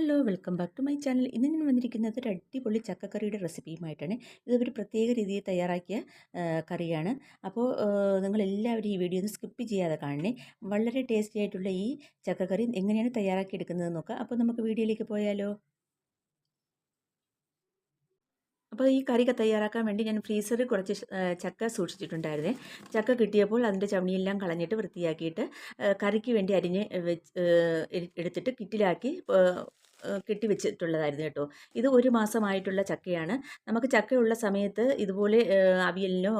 Hello welcome back to my channel. ഇന്ന് ഞാൻ വന്നിരിക്കുന്നത് ഒരു അടിപൊളി ചക്കക്കറിയുടെ റെസിപ്പിയുമായിട്ടാണ്. ഇത് ഒരു പ്രത്യേക രീതിയിൽ തയ്യാറാക്കിയ കറിയാണ്. അപ്പോൾ നിങ്ങളെല്ലാവരും ഈ വീഡിയോ ഒന്ന് സ്കിപ്പ് ചെയ്യാതെ കാണണേ. വളരെ ടേസ്റ്റി ആയിട്ടുള്ള ഈ ചക്കക്കറി എങ്ങനെയാണ് തയ്യാറാക്കി എടുക്കുന്നത് നോക്കാം. അപ്പോൾ നമുക്ക് വീഡിയോയിലേക്ക് പോയാലോ? അപ്പോൾ ഈ കറിയൊക്കെ തയ്യാറാക്കാൻ വേണ്ടി ഞാൻ ഫ്രീസറിൽ കുറച്ച് ചക്ക സൂക്ഷിച്ചിട്ടുണ്ടായിരുന്നേ. ചക്ക കിട്ടിയപ്പോൾ അതിന്റെ ചവണിയെല്ലാം കളഞ്ഞിട്ട് വൃത്തിയാക്കിയിട്ട് കറിക്ക് വേണ്ടി അരിഞ്ഞ് എടുത്തിട്ട് കിറ്റിലാക്കി ആ, കെട്ടി. ഇത് ഒരു മാസമായിട്ടുള്ള ചക്കയാണ്. നമുക്ക് ചക്കയുള്ള സമയത്ത് ഇതുപോലെ അവിയലിനോ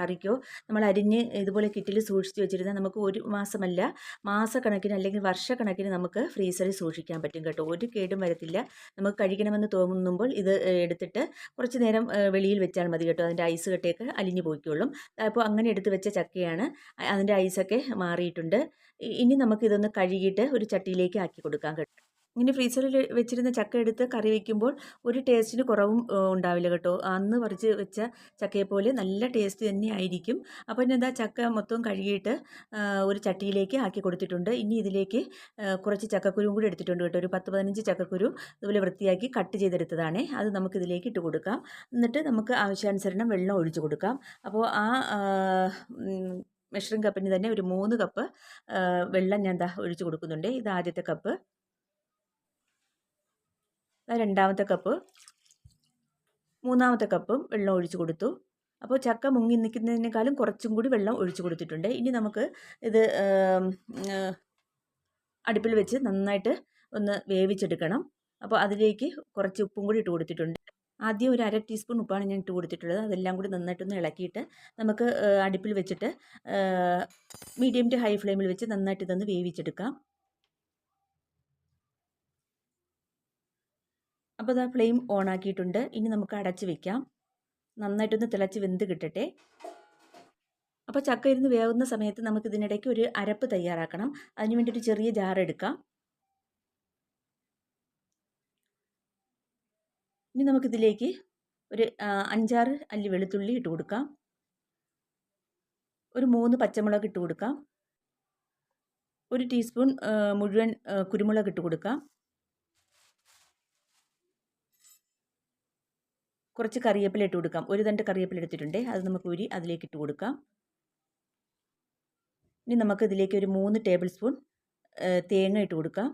കറിക്കോ നമ്മൾ അരിഞ്ഞ് ഇതുപോലെ കിറ്റിൽ സൂക്ഷിച്ച് വെച്ചിരുന്നാൽ നമുക്ക് ഒരു മാസമല്ല മാസക്കണക്കിന് അല്ലെങ്കിൽ വർഷക്കണക്കിന് നമുക്ക് ഫ്രീസറിൽ സൂക്ഷിക്കാൻ പറ്റും കേട്ടോ. ഒരു കേടും വരത്തില്ല. നമുക്ക് കഴിക്കണമെന്ന് തോന്നുമ്പോൾ ഇത് എടുത്തിട്ട് കുറച്ച് നേരം വെളിയിൽ വെച്ചാൽ മതി കേട്ടോ. അതിന്റെ ഐസ് കെട്ടിയൊക്കെ അലിഞ്ഞു പോയിക്കോളും. അപ്പോൾ അങ്ങനെ എടുത്ത് വെച്ച ചക്കയാണ്. അതിന്റെ ഐസൊക്കെ മാറിയിട്ടുണ്ട്. ഇനി ഇനി നമുക്കിതൊന്ന് കഴുകിയിട്ട് ഒരു ചട്ടിയിലേക്ക് ആക്കി കൊടുക്കാം കേട്ടോ. ഇങ്ങനെ ഫ്രീസറിൽ വെച്ചിരുന്ന ചക്ക എടുത്ത് കറി വയ്ക്കുമ്പോൾ ഒരു ടേസ്റ്റിന് കുറവും ഉണ്ടാവില്ല കേട്ടോ. അന്ന് പറിച്ച് വെച്ച ചക്കയെപ്പോലെ നല്ല ടേസ്റ്റ് തന്നെ ആയിരിക്കും. അപ്പോൾ ഞാൻ എന്താ ചക്ക മൊത്തം കഴുകിയിട്ട് ഒരു ചട്ടിയിലേക്ക് ആക്കി കൊടുത്തിട്ടുണ്ട്. ഇനി ഇതിലേക്ക് കുറച്ച് ചക്കക്കുരുവും കൂടി എടുത്തിട്ടുണ്ട് കേട്ടോ. ഒരു പത്ത് പതിനഞ്ച് ചക്കക്കുരു ഇതുപോലെ വൃത്തിയാക്കി കട്ട് ചെയ്തെടുത്തതാണേ. അത് നമുക്കിതിലേക്ക് ഇട്ട് കൊടുക്കാം. എന്നിട്ട് നമുക്ക് ആവശ്യാനുസരണം വെള്ളം ഒഴിച്ചു കൊടുക്കാം. അപ്പോൾ ആ മെഷറിംഗ് കപ്പിന് തന്നെ ഒരു മൂന്ന് കപ്പ് വെള്ളം ഞാൻ ദാ ഒഴിച്ചു കൊടുക്കുന്നുണ്ട്. ഇത് ആദ്യത്തെ കപ്പ്. രണ്ടാമത്തെ കപ്പ് മൂന്നാമത്തെ കപ്പും വെള്ളം ഒഴിച്ചു കൊടുത്തു. അപ്പോൾ ചക്ക മുങ്ങി നിൽക്കുന്നതിനേക്കാളും കുറച്ചും കൂടി വെള്ളം ഒഴിച്ചു കൊടുത്തിട്ടുണ്ട്. ഇനി നമുക്ക് ഇത് അടുപ്പിൽ വെച്ച് നന്നായിട്ട് ഒന്ന് വേവിച്ചെടുക്കണം. അപ്പോൾ അതിലേക്ക് കുറച്ച് ഉപ്പും കൂടി ഇട്ട് കൊടുത്തിട്ടുണ്ട്. ആദ്യം ഒരു അര ടീസ്പൂൺ ഉപ്പാണ് ഞാൻ ഇട്ട് കൊടുത്തിട്ടുള്ളത്. അതെല്ലാം കൂടി നന്നായിട്ടൊന്ന് ഇളക്കിയിട്ട് നമുക്ക് അടുപ്പിൽ വെച്ചിട്ട് മീഡിയം ടു ഹൈ ഫ്ലെയിമിൽ വെച്ച് നന്നായിട്ട് ഇതൊന്ന് വേവിച്ചെടുക്കാം. അപ്പോൾ ഇതാ ഫ്ലെയിം ഓൺ ആക്കിയിട്ടുണ്ട്. ഇനി നമുക്ക് അടച്ച് വെക്കാം. നന്നായിട്ടൊന്ന് തിളച്ച് വെന്ത് കിട്ടട്ടെ. അപ്പോൾ ചക്ക ഇരുന്ന് വേവുന്ന സമയത്ത് നമുക്ക് ഇതിനിടയ്ക്ക് ഒരു അരപ്പ് തയ്യാറാക്കണം. അതിന് വേണ്ടി ഒരു ചെറിയ ജാർ എടുക്കാം. ഇനി നമുക്കിതിലേക്ക് ഒരു അഞ്ചാറ് അല്ലി വെളുത്തുള്ളി ഇട്ട് കൊടുക്കാം. ഒരു മൂന്ന് പച്ചമുളക് ഇട്ട് കൊടുക്കാം. ഒരു ടീസ്പൂൺ മുഴുവൻ കുരുമുളക് ഇട്ട് കൊടുക്കാം. കുറച്ച് കറിവേപ്പില ഇട്ട് കൊടുക്കാം. ഒരു തണ്ട് കറിവേപ്പില എടുത്തിട്ടുണ്ട്. അത് നമുക്ക് ഊരി അതിലേക്ക് ഇട്ട് കൊടുക്കാം. ഇനി നമുക്ക് ഇതിലേക്ക് ഒരു മൂന്ന് ടേബിൾ സ്പൂൺ തേങ്ങ ഇട്ട് കൊടുക്കാം.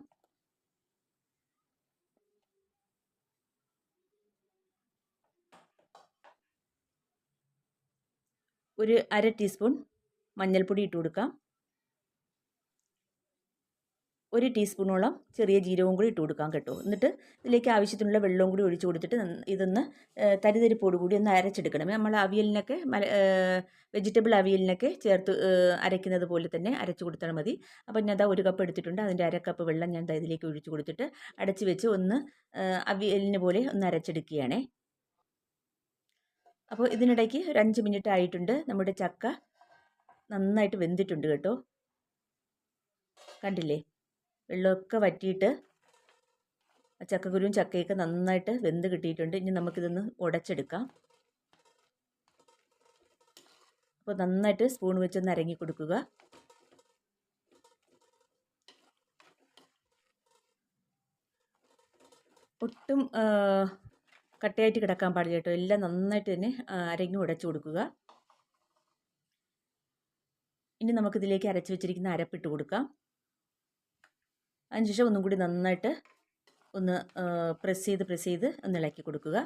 ഒരു അര ടീസ്പൂൺ മഞ്ഞൾപ്പൊടി ഇട്ട് കൊടുക്കാം. ഒരു ടീസ്പൂണോളം ചെറിയ ജീരകവും കൂടി ഇട്ട് കൊടുക്കാൻ കേട്ടോ. എന്നിട്ട് ഇതിലേക്ക് ആവശ്യത്തിനുള്ള വെള്ളവും കൂടി ഒഴിച്ചു കൊടുത്തിട്ട് ഇതൊന്ന് തരിതരിപ്പോട് കൂടി ഒന്ന് അരച്ചെടുക്കണം. നമ്മൾ അവിയലിനൊക്കെ വെജിറ്റബിൾ അവിയലിനൊക്കെ ചേർത്ത് അരയ്ക്കുന്നത് പോലെ തന്നെ അരച്ചു കൊടുത്താൽ മതി. അപ്പം ഞാൻ അതാ ഒരു കപ്പ് എടുത്തിട്ടുണ്ട്. അതിന്റെ അര കപ്പ് വെള്ളം ഞാൻ ഇതിലേക്ക് ഒഴിച്ചു കൊടുത്തിട്ട് അടച്ച് വെച്ച് ഒന്ന് അവിയലിന് പോലെ ഒന്ന് അരച്ചെടുക്കുകയാണേ. അപ്പോൾ ഇതിനിടയ്ക്ക് ഒരു അഞ്ച് മിനിറ്റ് ആയിട്ടുണ്ട്. നമ്മുടെ ചക്ക നന്നായിട്ട് വെന്തിട്ടുണ്ട് കേട്ടോ. കണ്ടില്ലേ? വെള്ളമൊക്കെ വറ്റിയിട്ട് ആ ചക്കക്കുരുവും ചക്കയൊക്കെ നന്നായിട്ട് വെന്ത് കിട്ടിയിട്ടുണ്ട്. ഇനി നമുക്കിതൊന്ന് ഉടച്ചെടുക്കാം. അപ്പോൾ നന്നായിട്ട് സ്പൂൺ വെച്ചൊന്ന് അരങ്ങി കൊടുക്കുക. ഒട്ടും കട്ടയായിട്ട് കിടക്കാൻ പാടില്ല കേട്ടോ. എല്ലാം നന്നായിട്ട് തന്നെ അരങ്ങി ഉടച്ചു കൊടുക്കുക. ഇനി നമുക്കിതിലേക്ക് അരച്ച് വെച്ചിരിക്കുന്ന അരപ്പിട്ട് കൊടുക്കാം. അതിനുശേഷം ഒന്നും കൂടി നന്നായിട്ട് ഒന്ന് പ്രസ് ചെയ്ത് പ്രസ് ചെയ്ത് ഒന്ന് ഇളക്കി കൊടുക്കുക.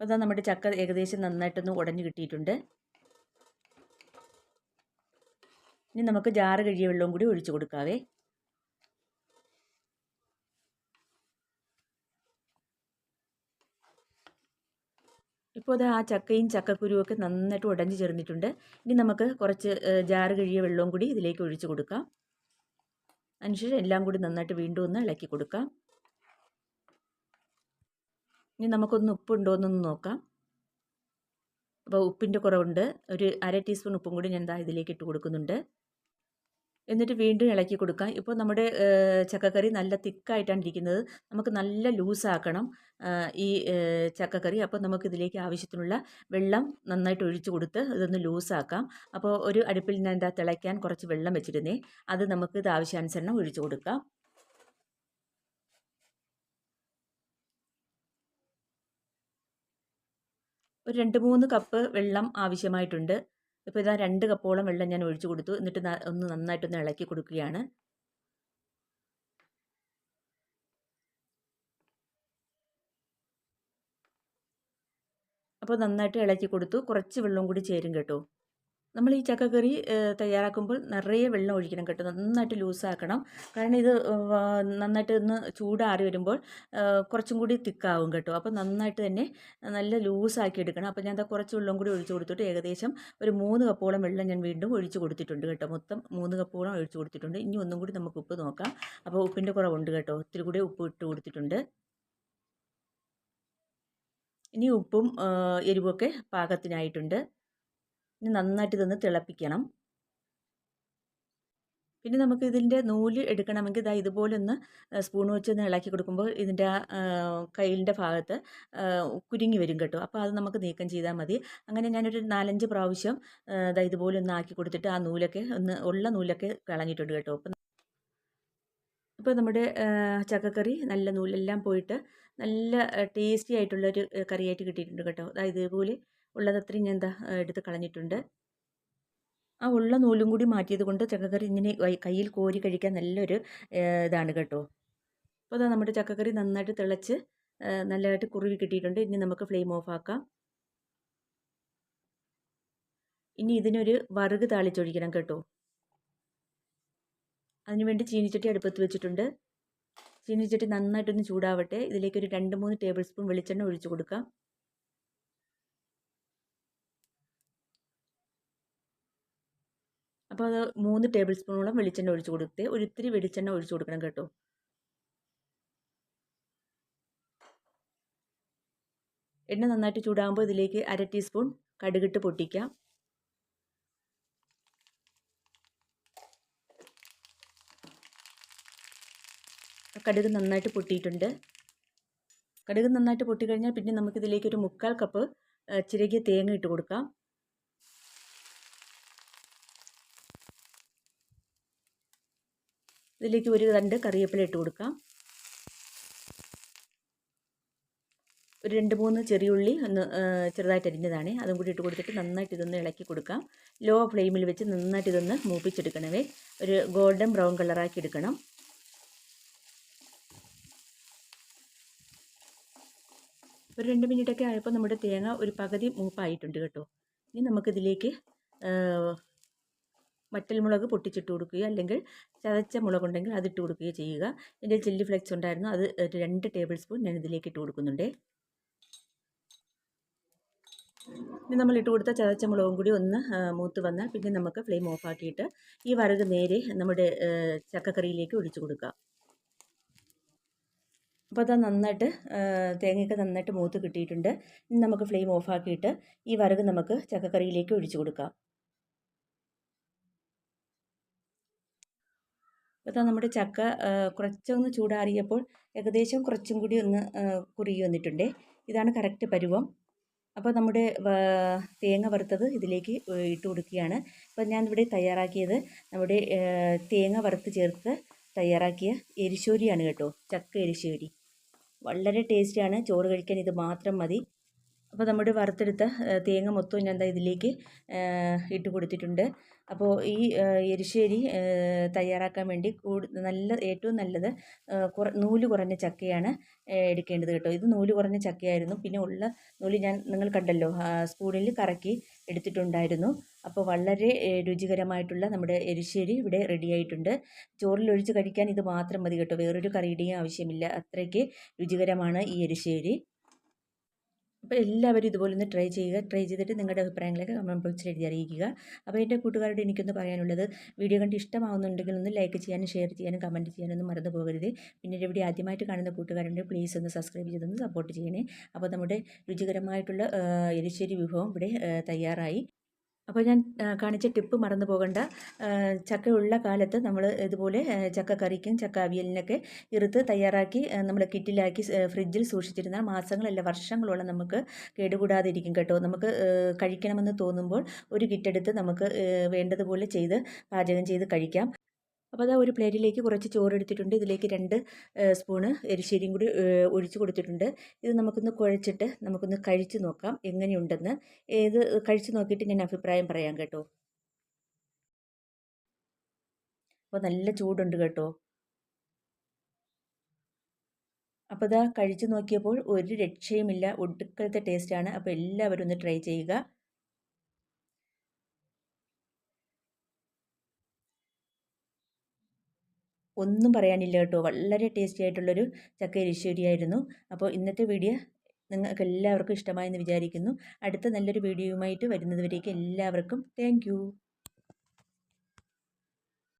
അപ്പോൾ നമ്മുടെ ചക്ക ഏകദേശം നന്നായിട്ടൊന്ന് ഉടഞ്ഞു കിട്ടിയിട്ടുണ്ട്. ഇനി നമുക്ക് ജാറ് കഴിയ വെള്ളവും കൂടി ഒഴിച്ചു കൊടുക്കാവേ. ഇപ്പോൾ അത് ആ ചക്കയും ചക്കക്കുരുവൊക്കെ നന്നായിട്ട് ഉടഞ്ഞു ചേർന്നിട്ടുണ്ട് ഇനി നമുക്ക് കുറച്ച് ജാറ് കഴിയ വെള്ളവും കൂടി ഇതിലേക്ക് ഒഴിച്ചു കൊടുക്കാം. അതിനുശേഷം എല്ലാം കൂടി നന്നായിട്ട് വീണ്ടും ഒന്ന് ഇളക്കി കൊടുക്കാം. ഇനി നമുക്കൊന്ന് ഉപ്പുണ്ടോ എന്നൊന്ന് നോക്കാം. അപ്പോൾ ഉപ്പിന്റെ കുറവുണ്ട്. ഒരു അര ടീസ്പൂൺ ഉപ്പും കൂടി ഞാൻ ഇതാ ഇതിലേക്ക് ഇട്ട് കൊടുക്കുന്നുണ്ട്. എന്നിട്ട് വീണ്ടും ഇളക്കി കൊടുക്കാം. ഇപ്പോൾ നമ്മുടെ ചക്കക്കറി നല്ല തിക്കായിട്ടാണ് ഇരിക്കുന്നത്. നമുക്ക് നല്ല ലൂസാക്കണം ഈ ചക്കക്കറി. അപ്പോൾ നമുക്ക് ഇതിലേക്ക് ആവശ്യത്തിനുള്ള വെള്ളം നന്നായിട്ട് ഒഴിച്ചു കൊടുത്ത് ഇതൊന്ന് ലൂസാക്കാം. അപ്പോൾ ഒരു അടുപ്പിൽ ഞാൻ എന്താ തിളയ്ക്കാൻ കുറച്ച് വെള്ളം വെച്ചിരുന്നേ. അത് നമുക്ക് ഇത് ആവശ്യാനുസരണം ഒഴിച്ചു കൊടുക്കാം. ഒരു രണ്ട് മൂന്ന് കപ്പ് വെള്ളം ആവശ്യമായിട്ടുണ്ട്. ഇപ്പോൾ ഇതാ രണ്ട് കപ്പോളം വെള്ളം ഞാൻ ഒഴിച്ചു കൊടുത്തു. എന്നിട്ട് ഒന്ന് നന്നായിട്ടൊന്ന് ഇളക്കി കൊടുക്കുകയാണ്. അപ്പോൾ നന്നായിട്ട് ഇളക്കി കൊടുത്തു. കുറച്ച് വെള്ളം കൂടി ചേരും കേട്ടോ. നമ്മൾ ഈ ചക്കക്കറി തയ്യാറാക്കുമ്പോൾ നിറയെ വെള്ളം ഒഴിക്കണം കേട്ടോ. നന്നായിട്ട് ലൂസാക്കണം. കാരണം ഇത് നന്നായിട്ട് ഒന്ന് ചൂടാറി വരുമ്പോൾ കുറച്ചും കൂടി തിക്കാവും കേട്ടോ. അപ്പോൾ നന്നായിട്ട് തന്നെ നല്ല ലൂസാക്കി എടുക്കണം. അപ്പോൾ ഞാൻ കുറച്ച് വെള്ളം കൂടി ഒഴിച്ചു കൊടുത്തിട്ട് ഏകദേശം ഒരു മൂന്ന് കപ്പോളം വെള്ളം ഞാൻ വീണ്ടും ഒഴിച്ചു കൊടുത്തിട്ടുണ്ട് കേട്ടോ. മൊത്തം മൂന്ന് കപ്പോളം ഒഴിച്ചു കൊടുത്തിട്ടുണ്ട്. ഇനി ഒന്നും കൂടി നമുക്ക് ഉപ്പ് നോക്കാം. അപ്പോൾ ഉപ്പിന്റെ കുറവുണ്ട് കേട്ടോ. ഒത്തിരി കൂടി ഉപ്പ് ഇട്ട് കൊടുത്തിട്ടുണ്ട്. ഇനി ഉപ്പും എരിവൊക്കെ പാകത്തിനായിട്ടുണ്ട്. ഇനി നന്നായിട്ട് ഇതൊന്ന് തിളപ്പിക്കണം. പിന്നെ നമുക്ക് ഇതിന്റെ നൂൽ എടുക്കണമെങ്കിൽ ഇതാ ഇതുപോലെ ഒന്ന് സ്പൂൺ വെച്ച് ഒന്ന് ഇളക്കി കൊടുക്കുമ്പോൾ ഇതിന്റെ കയ്യിലിന്റെ ഭാഗത്ത് കുരുങ്ങി വരും കേട്ടോ. അപ്പോൾ അത് നമുക്ക് നീക്കം ചെയ്താൽ മതി. അങ്ങനെ ഞാനൊരു നാലഞ്ച് പ്രാവശ്യം ഇതാ ഇതുപോലെ ഒന്ന് ആക്കി കൊടുത്തിട്ട് ആ നൂലൊക്കെ ഒന്ന് ഉള്ള നൂലൊക്കെ കളഞ്ഞിട്ടുണ്ട് കേട്ടോ. അപ്പം ഇപ്പോൾ നമ്മുടെ ചക്കക്കറി നല്ല നൂലെല്ലാം പോയിട്ട് നല്ല ടേസ്റ്റി ആയിട്ടുള്ളൊരു കറിയായിട്ട് കിട്ടിയിട്ടുണ്ട് കേട്ടോ. അതായത് ഇതുപോലെ ഉള്ളതത്രയും ഞാൻ എന്താ എടുത്ത് കളഞ്ഞിട്ടുണ്ട്. ആ ഉള്ള നൂലും കൂടി മാറ്റിയത് കൊണ്ട് ചക്കക്കറി ഇങ്ങനെ കയ്യിൽ കോരി കഴിക്കാൻ നല്ലൊരു ഇതാണ് കേട്ടോ. അപ്പോൾ അതാ നമ്മുടെ ചക്കക്കറി നന്നായിട്ട് തിളച്ച് നല്ലതായിട്ട് കുറുവി കിട്ടിയിട്ടുണ്ട്. ഇനി നമുക്ക് ഫ്ലെയിം ഓഫ് ആക്കാം. ഇനി ഇതിനൊരു വറുക് താളിച്ചൊഴിക്കണം കേട്ടോ. അതിനുവേണ്ടി ചീനിച്ചട്ടി അടുപ്പത്ത് വെച്ചിട്ടുണ്ട്. ചീനിച്ചട്ടി നന്നായിട്ടൊന്ന് ചൂടാവട്ടെ. ഇതിലേക്ക് ഒരു രണ്ട് മൂന്ന് ടേബിൾ സ്പൂൺ വെളിച്ചെണ്ണ ഒഴിച്ചു കൊടുക്കാം. അപ്പോൾ അത് മൂന്ന് ടേബിൾ സ്പൂണോളം വെളിച്ചെണ്ണ ഒഴിച്ച് കൊടുത്ത് ഒരിത്തിരി വെളിച്ചെണ്ണ ഒഴിച്ച് കൊടുക്കണം കേട്ടോ. എണ്ണ നന്നായിട്ട് ചൂടാകുമ്പോൾ ഇതിലേക്ക് അര ടീസ്പൂൺ കടുകിട്ട് പൊട്ടിക്കാം. കടുക് നന്നായിട്ട് പൊട്ടിയിട്ടുണ്ട്. കടുക് നന്നായിട്ട് പൊട്ടിക്കഴിഞ്ഞാൽ പിന്നെ നമുക്കിതിലേക്ക് ഒരു മുക്കാൽ കപ്പ് ചിരകിയ തേങ്ങ ഇട്ട് കൊടുക്കാം. ഇതിലേക്ക് ഒരു രണ്ട് കറിവേപ്പില ഇട്ട് കൊടുക്കാം. ഒരു രണ്ട് മൂന്ന് ചെറിയുള്ളി ഒന്ന് ചെറുതായിട്ട് അരിഞ്ഞതാണ്. അതും കൂടി ഇട്ട് കൊടുത്തിട്ട് നന്നായിട്ട് ഇതൊന്ന് ഇളക്കി കൊടുക്കാം. ലോ ഫ്ലെയിമിൽ വെച്ച് നന്നായിട്ട് ഇതൊന്ന് മൂപ്പിച്ചെടുക്കണമേ ഒരു ഗോൾഡൻ ബ്രൗൺ കളറാക്കി എടുക്കണം. ഒരു രണ്ട് മിനിറ്റൊക്കെ ആയപ്പോൾ നമ്മുടെ തേങ്ങ ഒരു പകുതി മൂപ്പായിട്ടുണ്ട് കേട്ടോ. ഇനി നമുക്കിതിലേക്ക് വറ്റൽമുളക് പൊട്ടിച്ചിട്ട് കൊടുക്കുകയോ അല്ലെങ്കിൽ ചതച്ച മുളകുണ്ടെങ്കിൽ അതിട്ട് കൊടുക്കുകയോ ചെയ്യുക. എന്റെ ചില്ലി ഫ്ലെക്സ് ഉണ്ടായിരുന്നു. അത് ഒരു രണ്ട് ടേബിൾ സ്പൂൺ ഞാൻ ഇതിലേക്ക് ഇട്ട് കൊടുക്കുന്നുണ്ട്. ഇനി നമ്മൾ ഇട്ട് കൊടുത്ത ചതച്ച മുളകും കൂടി ഒന്ന് മൂത്ത് വന്നാൽ പിന്നെ നമുക്ക് ഫ്ലെയിം ഓഫാക്കിയിട്ട് ഈ വരക് നേരെ നമ്മുടെ ചക്കക്കറിയിലേക്ക് ഒഴിച്ചു കൊടുക്കാം. അപ്പോൾ അത് നന്നായിട്ട് തേങ്ങയൊക്കെ നന്നായിട്ട് മൂത്ത് കിട്ടിയിട്ടുണ്ട്. ഇനി നമുക്ക് ഫ്ലെയിം ഓഫാക്കിയിട്ട് ഈ വരക് നമുക്ക് ചക്കക്കറിയിലേക്ക് ഒഴിച്ചു കൊടുക്കാം. അപ്പോൾ നമ്മുടെ ചക്ക കുറച്ചൊന്ന് ചൂടാറിയപ്പോൾ ഏകദേശം കുറച്ചും കൂടി ഒന്ന് കുറുകി വന്നിട്ടുണ്ട്. ഇതാണ് കറക്റ്റ് പരുവം. അപ്പോൾ നമ്മുടെ തേങ്ങ വറുത്തത് ഇതിലേക്ക് ഇട്ട് കൊടുക്കുകയാണ്. അപ്പോൾ ഞാനിവിടെ തയ്യാറാക്കിയത് നമ്മുടെ തേങ്ങ വറുത്ത് ചേർത്ത് തയ്യാറാക്കിയ എരിശോരിയാണ് കേട്ടോ ചക്ക എരിശോരി. വളരെ ടേസ്റ്റിയാണ് ചോറ് കഴിക്കാൻ ഇത് മാത്രം മതി. അപ്പോൾ നമ്മുടെ വറുത്തെടുത്ത തേങ്ങ മൊത്തവും ഞാൻ എന്താ ഇതിലേക്ക് ഇട്ട് കൊടുത്തിട്ടുണ്ട്. അപ്പോൾ ഈ എരിശ്ശേരി തയ്യാറാക്കാൻ വേണ്ടി കൂടുതൽ നല്ല ഏറ്റവും നല്ലത് കുറ നൂൽ കുറഞ്ഞ ചക്കയാണ് എടുക്കേണ്ടത് കേട്ടോ. ഇത് നൂൽ കുറഞ്ഞ ചക്കയായിരുന്നു. പിന്നെ ഉള്ള നൂൽ ഞാൻ നിങ്ങൾ കണ്ടല്ലോ സ്പൂണിൽ കറക്കി എടുത്തിട്ടുണ്ടായിരുന്നു. അപ്പോൾ വളരെ രുചികരമായിട്ടുള്ള നമ്മുടെ എരിശ്ശേരി ഇവിടെ റെഡിയായിട്ടുണ്ട് ചോറിലൊഴിച്ച് കഴിക്കാൻ ഇത് മാത്രം മതി കേട്ടോ. വേറൊരു കറിയുടെയും ആവശ്യമില്ല. അത്രയ്ക്ക് രുചികരമാണ് ഈ എരിശ്ശേരി. അപ്പോൾ എല്ലാവരും ഇതുപോലെ ഒന്ന് ട്രൈ ചെയ്യുക ട്രൈ ചെയ്തിട്ട് നിങ്ങളുടെ അഭിപ്രായങ്ങളൊക്കെ കമന്റ് ബോക്സിൽ എഴുതി അറിയിക്കുക. അപ്പോൾ എന്റെ കൂട്ടുകാരോട് എനിക്കൊന്ന് പറയാനുള്ളത് വീഡിയോ കണ്ട് ഇഷ്ടമാവുന്നുണ്ടെങ്കിൽ ഒന്ന് ലൈക്ക് ചെയ്യാനും ഷെയർ ചെയ്യാനും കമന്റ് ചെയ്യാനൊന്നും മറന്നു പോകരുത്. പിന്നെ ഇവിടെ ആദ്യമായിട്ട് കാണുന്ന കൂട്ടുകാരുണ്ട് പ്ലീസ് ഒന്ന് സബ്സ്ക്രൈബ് ചെയ്തൊന്ന് സപ്പോർട്ട് ചെയ്യണേ. അപ്പോൾ നമ്മുടെ രുചികരമായിട്ടുള്ള എരിശ്ശേരി വിഭവം ഇവിടെ തയ്യാറായി. അപ്പോൾ ഞാൻ കാണിച്ച ടിപ്പ് മറന്നു പോകണ്ട. ചക്ക ചക്കയുള്ള കാലത്ത് നമ്മൾ ഇതുപോലെ ചക്ക കറിക്കും ചക്ക അവിയലിനൊക്കെ ഇറുത്ത് തയ്യാറാക്കി നമ്മൾ കിറ്റിലാക്കി ഫ്രിഡ്ജിൽ സൂക്ഷിച്ചിരുന്നാൽ മാസങ്ങളല്ല വർഷങ്ങളോളം നമുക്ക് കേടുകൂടാതെ ഇരിക്കും കേട്ടോ. നമുക്ക് കഴിക്കണമെന്ന് തോന്നുമ്പോൾ ഒരു കിറ്റെടുത്ത് നമുക്ക് വേണ്ടതുപോലെ ചെയ്ത് പാചകം ചെയ്ത് കഴിക്കാം. അപ്പോൾ അതാ ഒരു പ്ലേറ്റിലേക്ക് കുറച്ച് ചോറ് എടുത്തിട്ടുണ്ട് ഇതിലേക്ക് രണ്ട് സ്പൂണ് എരിശ്ശേരിയും കൂടി ഒഴിച്ചു ഒഴിച്ച് കൊടുത്തിട്ടുണ്ട്. ഇത് നമുക്കൊന്ന് കുഴച്ചിട്ട് നമുക്കൊന്ന് കഴിച്ച് നോക്കാം എങ്ങനെയുണ്ടെന്ന്. ഏത് കഴിച്ച് നോക്കിയിട്ട് ഞാൻ അഭിപ്രായം പറയാം കേട്ടോ. അപ്പോൾ നല്ല ചൂടുണ്ട് കേട്ടോ. അപ്പോൾ ഇതാ കഴിച്ച് നോക്കിയപ്പോൾ ഒരു രക്ഷയുമില്ല. ഒടുക്കലത്തെ ടേസ്റ്റാണ് അപ്പോൾ എല്ലാവരും ഒന്ന് ട്രൈ ചെയ്യുക. ഒന്നും പറയാനില്ല കേട്ടോ. വളരെ ടേസ്റ്റി ആയിട്ടുള്ളൊരു ചക്ക എരിശ്ശേരിയായിരുന്നു. അപ്പോൾ ഇന്നത്തെ വീഡിയോ നിങ്ങൾക്ക് എല്ലാവർക്കും ഇഷ്ടമായെന്ന് വിചാരിക്കുന്നു. അടുത്ത നല്ലൊരു വീഡിയോയുമായിട്ട് വരുന്നതുവരേക്ക് എല്ലാവർക്കും താങ്ക്